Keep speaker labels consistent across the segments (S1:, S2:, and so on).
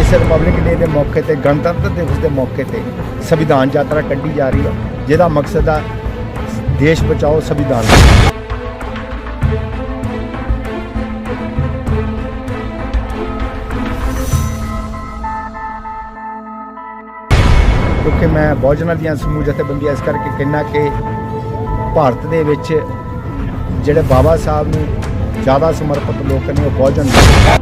S1: ਇਸ ਰਿਪਬਲਿਕ ਡੇ ਦੇ ਮੌਕੇ ਤੇ ਗਣਤੰਤਰ ਦਿਵਸ ਦੇ ਮੌਕੇ ਤੇ ਸੰਵਿਧਾਨ ਯਾਤਰਾ ਕੱਢੀ ਜਾ ਰਹੀ ਹੈ, ਜਿਹਦਾ ਮਕਸਦ ਆ ਦੇਸ਼ ਬਚਾਓ ਸੰਵਿਧਾਨ। ਕਿਉਂਕਿ ਮੈਂ ਬਹੁਜਨਾਂ ਦੀਆਂ ਸਮੂਹ ਜਥੇਬੰਦੀਆਂ ਇਸ ਕਰਕੇ ਕਹਿਣਾ ਕਿ ਭਾਰਤ ਦੇ ਵਿੱਚ ਜਿਹੜੇ ਬਾਬਾ ਸਾਹਿਬ ਨੂੰ ਜ਼ਿਆਦਾ ਸਮਰਪਿਤ ਲੋਕ ਨੇ, ਉਹ ਬਹੁਜਨ ਨੇ।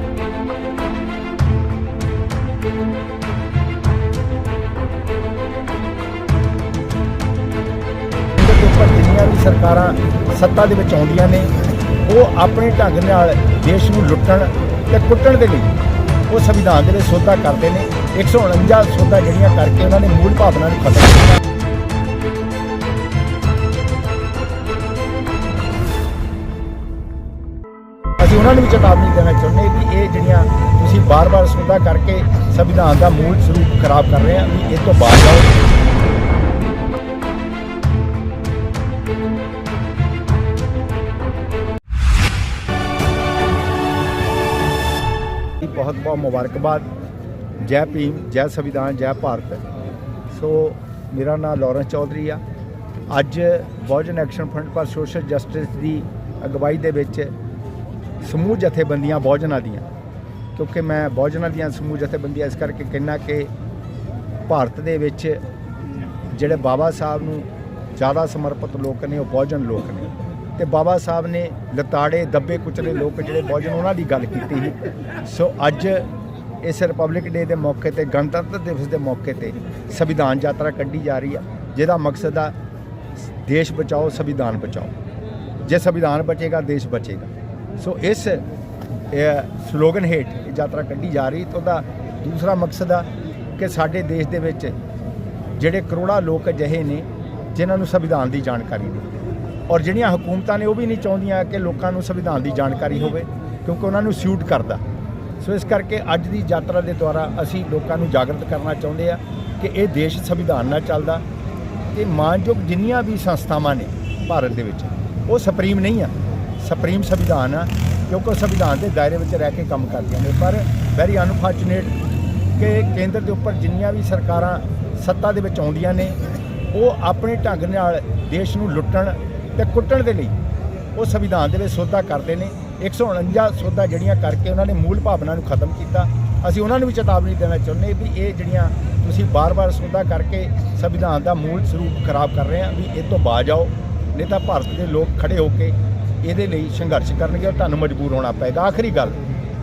S1: ਉੱਪਰ ਜਿੰਨੀਆਂ ਵੀ ਸਰਕਾਰਾਂ ਸੱਤਾ ਦੇ ਵਿੱਚ ਆਉਂਦੀਆਂ ਨੇ, ਉਹ ਆਪਣੇ ਢੰਗ ਨਾਲ ਦੇਸ਼ ਨੂੰ ਲੁੱਟਣ ਤੇ ਕੁੱਟਣ ਦੇ ਲਈ ਉਹ ਸੰਵਿਧਾਨ ਦੇ ਵਿੱਚ ਸੋਧਾ ਕਰਦੇ ਨੇ। 149 ਸੋਧਾ ਜਿਹੜੀਆਂ ਕਰਕੇ ਉਹਨਾਂ ਨੇ ਮੂਲ ਭਾਵਨਾ ਨੂੰ ਖਤਮ ਕੀਤਾ। ਅਸੀਂ ਉਹਨਾਂ ਨੂੰ ਵੀ ਚੇਤਾਵਨੀ ਦੇਣਾ ਚਾਹੁੰਦੇ ਵੀ ਇਹ ਜਿਹੜੀਆਂ ਤੁਸੀਂ ਬਾਰ-ਬਾਰ ਸੋਧਾ ਕਰਕੇ ਸੰਵਿਧਾਨ ਦਾ ਮੂਲ ਸਰੂਪ ਖਰਾਬ ਕਰ ਰਹੇ ਆ ਵੀ ਇਹ ਤੋਂ ਬਾਅਦ ਆਓ ਬਹੁਤ ਬਹੁਤ ਮੁਬਾਰਕਬਾਦ। ਜੈ ਭੀਮ, ਜੈ ਸੰਵਿਧਾਨ, ਜੈ ਭਾਰਤ। ਸੋ, ਮੇਰਾ ਨਾਮ ਲਾਰੈਂਸ ਚੌਧਰੀ ਆ। ਅੱਜ Bahujan action front for social justice ਦੀ ਅਗਵਾਈ ਦੇ ਵਿੱਚ ਸਮੂਹ ਜਥੇਬੰਦੀਆਂ ਬਹੁਜਨਾਂ ਦੀਆਂ, ਕਿਉਂਕਿ ਮੈਂ ਬਹੁਜਨਾਂ ਦੀਆਂ ਸਮੂਹ ਜਥੇਬੰਦੀਆਂ, ਇਸ ਕਰਕੇ ਕਹਿਣਾ ਕਿ ਭਾਰਤ ਦੇ ਵਿੱਚ ਜਿਹੜੇ ਬਾਬਾ ਸਾਹਿਬ ਨੂੰ ਜ਼ਿਆਦਾ ਸਮਰਪਿਤ ਲੋਕ ਨੇ, ਉਹ ਬਹੁਜਨ ਲੋਕ ਨੇ। ਤੇ ਬਾਬਾ ਸਾਹਿਬ ਨੇ ਲਤਾੜੇ, ਦੱਬੇ ਕੁਚਲੇ ਲੋਕ ਜਿਹੜੇ ਬਹੁਜਨ, ਉਹਨਾਂ ਦੀ ਗੱਲ ਕੀਤੀ ਸੀ। ਸੋ ਅੱਜ ਇਸ ਰਿਪਬਲਿਕ ਡੇ ਦੇ ਮੌਕੇ ਤੇ, ਗਣਤੰਤਰ ਦਿਵਸ ਦੇ ਮੌਕੇ ਤੇ ਸੰਵਿਧਾਨ ਯਾਤਰਾ ਕੱਢੀ ਜਾ ਰਹੀ ਆ, ਜਿਹਦਾ ਮਕਸਦ ਆ ਦੇਸ਼ ਬਚਾਓ, ਸੰਵਿਧਾਨ ਬਚਾਓ। ਜੇ ਸੰਵਿਧਾਨ ਬਚੇਗਾ, ਦੇਸ਼ ਬਚੇਗਾ। ਸੋ ਇਸ ਸਲੋਗਨ ਹੇਠ ਇਹ ਯਾਤਰਾ ਕੱਢੀ ਜਾ ਰਹੀ, ਤਾਂ ਉਹਦਾ ਦੂਸਰਾ ਮਕਸਦ ਆ ਕਿ ਸਾਡੇ ਦੇਸ਼ ਦੇ ਵਿੱਚ ਜਿਹੜੇ ਕਰੋੜਾਂ ਲੋਕ ਅਜਿਹੇ ਨੇ, ਜਿਨ੍ਹਾਂ ਨੂੰ ਸੰਵਿਧਾਨ ਦੀ ਜਾਣਕਾਰੀ ਨਹੀਂ। ਔਰ ਜਿਹੜੀਆਂ ਹਕੂਮਤਾਂ ਨੇ ਉਹ ਵੀ ਨਹੀਂ ਚਾਹੁੰਦੀਆਂ ਕਿ ਲੋਕਾਂ ਨੂੰ ਸੰਵਿਧਾਨ ਦੀ ਜਾਣਕਾਰੀ ਹੋਵੇ, ਕਿਉਂਕਿ ਉਹਨਾਂ ਨੂੰ ਸਿਊਟ ਕਰਦਾ। ਸੋ ਇਸ ਕਰਕੇ ਅੱਜ ਦੀ ਯਾਤਰਾ ਦੇ ਦੁਆਰਾ ਅਸੀਂ ਲੋਕਾਂ ਨੂੰ ਜਾਗਰਤ ਕਰਨਾ ਚਾਹੁੰਦੇ ਆ ਕਿ ਇਹ ਦੇਸ਼ ਸੰਵਿਧਾਨ ਨਾਲ ਚੱਲਦਾ। ਤੇ ਮਾਨਯੋਗ ਜਿੰਨੀਆਂ ਵੀ ਸੰਸਥਾਵਾਂ ਨੇ ਭਾਰਤ ਦੇ ਵਿੱਚ, ਉਹ ਸੁਪਰੀਮ ਨਹੀਂ ਆ। ਸੁਪਰੀਮ ਸੰਵਿਧਾਨ ਆ, ਕਿਉਂਕਿ ਉਹ ਸੰਵਿਧਾਨ ਦੇ ਦਾਇਰੇ ਵਿੱਚ ਰਹਿ ਕੇ ਕੰਮ ਕਰਦੀਆਂ ਨੇ। ਪਰ ਵੈਰੀ ਅਨਫੋਰਚੂਨੇਟ ਕਿ ਕੇਂਦਰ ਦੇ ਉੱਪਰ ਜਿੰਨੀਆਂ ਵੀ ਸਰਕਾਰਾਂ ਸੱਤਾ ਦੇ ਵਿੱਚ ਆਉਂਦੀਆਂ ਨੇ, ਉਹ ਆਪਣੇ ਢੰਗ ਨਾਲ ਦੇਸ਼ ਨੂੰ ਲੁੱਟਣ ਤੇ ਕੁੱਟਣ ਦੇ ਲਈ ਉਹ ਸੰਵਿਧਾਨ ਦੇ ਵਿੱਚ ਸੋਧਾ ਕਰਦੇ ਨੇ। 149 ਸੋਧਾ ਜਿਹੜੀਆਂ ਕਰਕੇ ਉਹਨਾਂ ਨੇ ਮੂਲ ਭਾਵਨਾ ਨੂੰ ਖਤਮ ਕੀਤਾ। ਅਸੀਂ ਉਹਨਾਂ ਨੂੰ ਵੀ ਚੇਤਾਵਨੀ ਦੇਣਾ ਚਾਹੁੰਦੇ ਵੀ ਇਹ ਜਿਹੜੀਆਂ ਤੁਸੀਂ ਬਾਰ-ਬਾਰ ਸੋਧਾ ਕਰਕੇ ਸੰਵਿਧਾਨ ਦਾ ਮੂਲ ਸਰੂਪ ਖਰਾਬ ਕਰ ਰਹੇ ਆ, ਵੀ ਇਹ ਤੋਂ ਬਾਜ ਆਓ। ਨਹੀਂ ਤਾਂ ਭਾਰਤ ਦੇ ਲੋਕ ਖੜੇ ਹੋ ਕੇ ਇਹਦੇ ਲਈ ਸੰਘਰਸ਼ ਕਰਨਗੇ ਔਰ ਤੁਹਾਨੂੰ ਮਜਬੂਰ ਹੋਣਾ ਪਏਗਾ। ਆਖਰੀ ਗੱਲ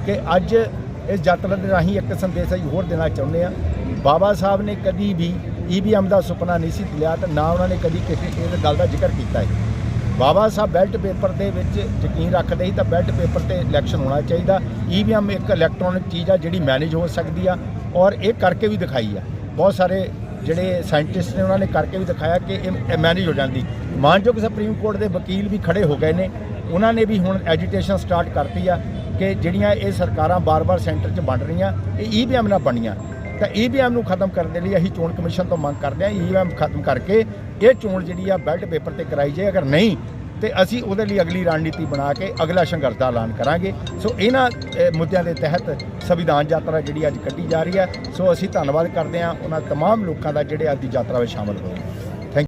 S1: ਕਿ ਅੱਜ ਇਸ ਯਾਤਰਾ ਦੇ ਰਾਹੀਂ ਇੱਕ ਸੰਦੇਸ਼ ਅਸੀਂ ਹੋਰ ਦੇਣਾ ਚਾਹੁੰਦੇ ਆ ਬਾਬਾ ਸਾਹਿਬ ਨੇ ਕਦੀ ਵੀ ਈਵੀਐਮ ਦਾ ਸੁਪਨਾ ਨਹੀਂ ਸੀ ਲਿਆ ਤੇ ਨਾ ਉਹਨਾਂ ਨੇ ਕਦੀ ਕਿਸੇ ਇਸ ਗੱਲ ਦਾ ਜ਼ਿਕਰ ਕੀਤਾ ਹੈ। ਬਾਬਾ ਸਾਹਿਬ ਬੈਲਟ ਪੇਪਰ ਦੇ ਵਿੱਚ ਯਕੀਨ ਰੱਖਦੇ ਸੀ ਤਾਂ ਬੈਲਟ ਪੇਪਰ ਤੇ ਇਲੈਕਸ਼ਨ ਹੋਣਾ ਚਾਹੀਦਾ। ਈਵੀਐਮ ਇੱਕ ਇਲੈਕਟ੍ਰੋਨਿਕ ਚੀਜ਼ ਆ ਜਿਹੜੀ ਮੈਨੇਜ ਹੋ ਸਕਦੀ ਆ ਔਰ ਇਹ ਕਰਕੇ ਵੀ ਦਿਖਾਈ ਆ। ਬਹੁਤ ਸਾਰੇ ਜਿਹੜੇ ਸਾਇੰਟਿਸਟ ਨੇ ਉਹਨਾਂ ਨੇ ਕਰਕੇ ਵੀ ਦਿਖਾਇਆ ਕਿ ਇਹ ਮੈਨੇਜ ਹੋ ਜਾਂਦੀ। ਮਾਨਯੋਗ ਸੁਪਰੀਮ ਕੋਰਟ ਦੇ ਵਕੀਲ ਵੀ ਖੜੇ ਹੋ ਗਏ ਨੇ। ਉਹਨਾਂ ਨੇ ਵੀ ਹੁਣ ਐਜੀਟੇਸ਼ਨ ਸਟਾਰਟ ਕਰਤੀ ਆ ਕਿ ਜਿਹੜੀਆਂ ਇਹ ਸਰਕਾਰਾਂ ਬਾਰ-ਬਾਰ ਸੈਂਟਰ 'ਚ ਬਣ ਰਹੀਆਂ, ਇਹ ਈਵੀਐਮ ਨਾਲ ਬਣੀਆਂ। ਤਾਂ ਈਵੀਐਮ ਨੂੰ ਖਤਮ ਕਰਨ ਦੇ ਲਈ ਅਸੀਂ ਚੋਣ ਕਮਿਸ਼ਨ ਤੋਂ ਮੰਗ ਕਰਦੇ ਹਾਂ ਈਵੀਐਮ ਖਤਮ ਕਰਕੇ ਇਹ ਚੋਣ ਜਿਹੜੀ ਆ ਬੈਲਟ ਪੇਪਰ ਤੇ ਕਰਾਈ ਜਾਏ, ਅਗਰ ਨਹੀਂ, ਤੇ ਅਸੀਂ ਉਹਦੇ ਲਈ ਅਗਲੀ ਰਣਨੀਤੀ ਬਣਾ ਕੇ ਅਗਲਾ ਸੰਘਰਸ਼ ਦਾ ਐਲਾਨ ਕਰਾਂਗੇ। ਸੋ ਇਹਨਾਂ ਮੁੱਦਿਆਂ ਦੇ ਤਹਿਤ ਸੰਵਿਧਾਨ ਯਾਤਰਾ ਜਿਹੜੀ ਅੱਜ ਕੱਢੀ ਜਾ ਰਹੀ ਹੈ ਸੋ ਅਸੀਂ ਧੰਨਵਾਦ ਕਰਦੇ ਹਾਂ ਉਹਨਾਂ ਤਮਾਮ ਲੋਕਾਂ ਦਾ ਜਿਹੜੇ ਅੱਜ ਦੀ ਯਾਤਰਾ ਵਿੱਚ ਸ਼ਾਮਲ ਹੋਏ।